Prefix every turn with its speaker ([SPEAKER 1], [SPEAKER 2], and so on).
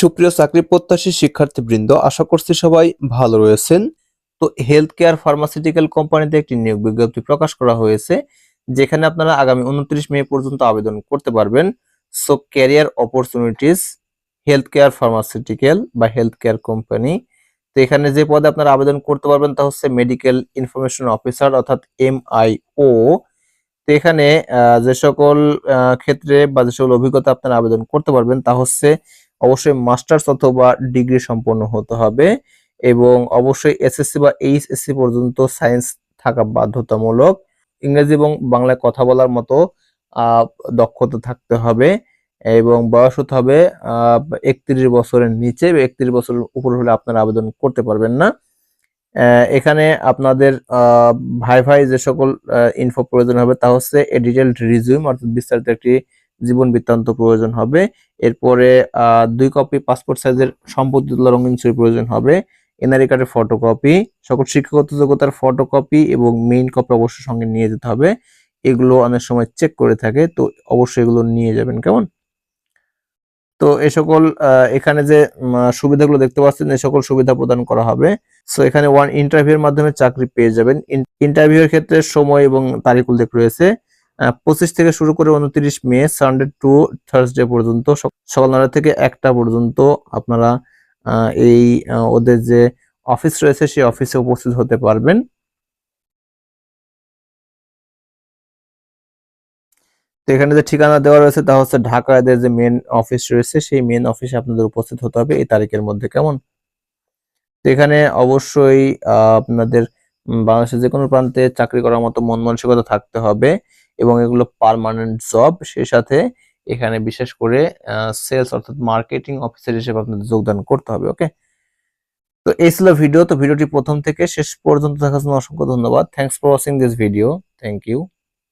[SPEAKER 1] সুপ্রিয় চাকরি প্রত্যাশী শিক্ষার্থীবৃন্দ, আশা করছি সবাই ভালো রয়েছেন। তো হেলথ কেয়ার ফার্মাসিউটিক্যাল কোম্পানিতে একটি নিয়োগ বিজ্ঞপ্তি প্রকাশ করা হয়েছে, যেখানে আপনারা আগামী উনত্রিশ মে পর্যন্ত আবেদন করতে পারবেন। So career opportunities health care pharmaceutical বা হেলথ কেয়ার কোম্পানি তো এখানে যে পদে আপনারা আবেদন করতে পারবেন তা হচ্ছে মেডিকেল ইনফরমেশন অফিসার অর্থাৎ এমআইও তো এখানে যে সকল ক্ষেত্রে বা যে সকল অভিজ্ঞতা আপনারা আবেদন করতে পারবেন তা হচ্ছে অবশ্যই মাস্টার্স অথবা ডিগ্রি সম্পন্ন হতে হবে এবং অবশ্যই এসএসসি বা এইচএসসি পর্যন্ত সায়েন্স থাকা বাধ্যতামূলক। ইংরেজি এবং বাংলায় কথা বলার মতো দক্ষতা থাকতে হবে এবং বয়স হতে হবে একত্রিশ বছরের নিচে একত্রিশ বছরের উপর হলে আপনারা আবেদন করতে পারবেন না। এখানে আপনাদের ভাই ভাই যে সকল ইনফো প্রয়োজন হবে তা হচ্ছে এ ডিটেলড রিজিউম অর্থাৎ বিস্তারিত একটি জীবন বৃত্তান্ত প্রয়োজন হবে। এরপরে দুই কপি পাসপোর্ট সাইজের সম্পত্তি তোলা রঙিন ছবি প্রয়োজন হবে। এনআরই কার্ডের ফটোকপি সকল শিক্ষাগত যোগ্যতার ফটোকপি এবং মেইন কপি অবশ্যই সঙ্গে নিয়ে যেতে হবে। এগুলো অনেক সময় চেক করে থাকে, তো অবশ্যই এগুলো নিয়ে যাবেন, কেমন? তো এ সকল এখানে যে সুবিধাগুলো দেখতে পাচ্ছেন, এ সকল সুবিধা প্রদান করা হবে। সো এখানে ওয়ান ইন্টারভিউর মাধ্যমে চাকরি পেয়ে যাবেন। ইন্টারভিউর ক্ষেত্রে সময় এবং তারিখ উল্লেখ রয়েছে। পঁচিশ থেকে শুরু করে উনত্রিশ মে সানডে টু থার্সডে পর্যন্ত, সক- সকাল নটা থেকে একটা পর্যন্ত আপনারা এই ওদের যে অফিস রয়েছে, সেই অফিসে উপস্থিত হতে পারবেন। তো এখানে যে ঠিকানা দেওয়া রয়েছে, তা হচ্ছে ঢাকা এদের যে মেন অফিস রয়েছে, সেই মেন অফিসে আপনাদের উপস্থিত হতে হবে, এই তারিখের মধ্যে, কেমন? তো এখানে অবশ্যই আপনাদের বাংলাদেশের যে কোনো প্রান্তে চাকরি করার মতো মন মানসিকতা থাকতে হবে। এবং এগুলো পারমানেন্ট জব সেই সাথে এখানে বিশেষ করে সেলস অর্থাৎ মার্কেটিং অফিসার হিসেবে আপনাদের যোগদান করতে হবে ওকে তো এই ছিল ভিডিও তো ভিডিওটি প্রথম থেকে শেষ পর্যন্ত দেখার জন্য অসংখ্য ধন্যবাদ। Thanks for watching this video thank you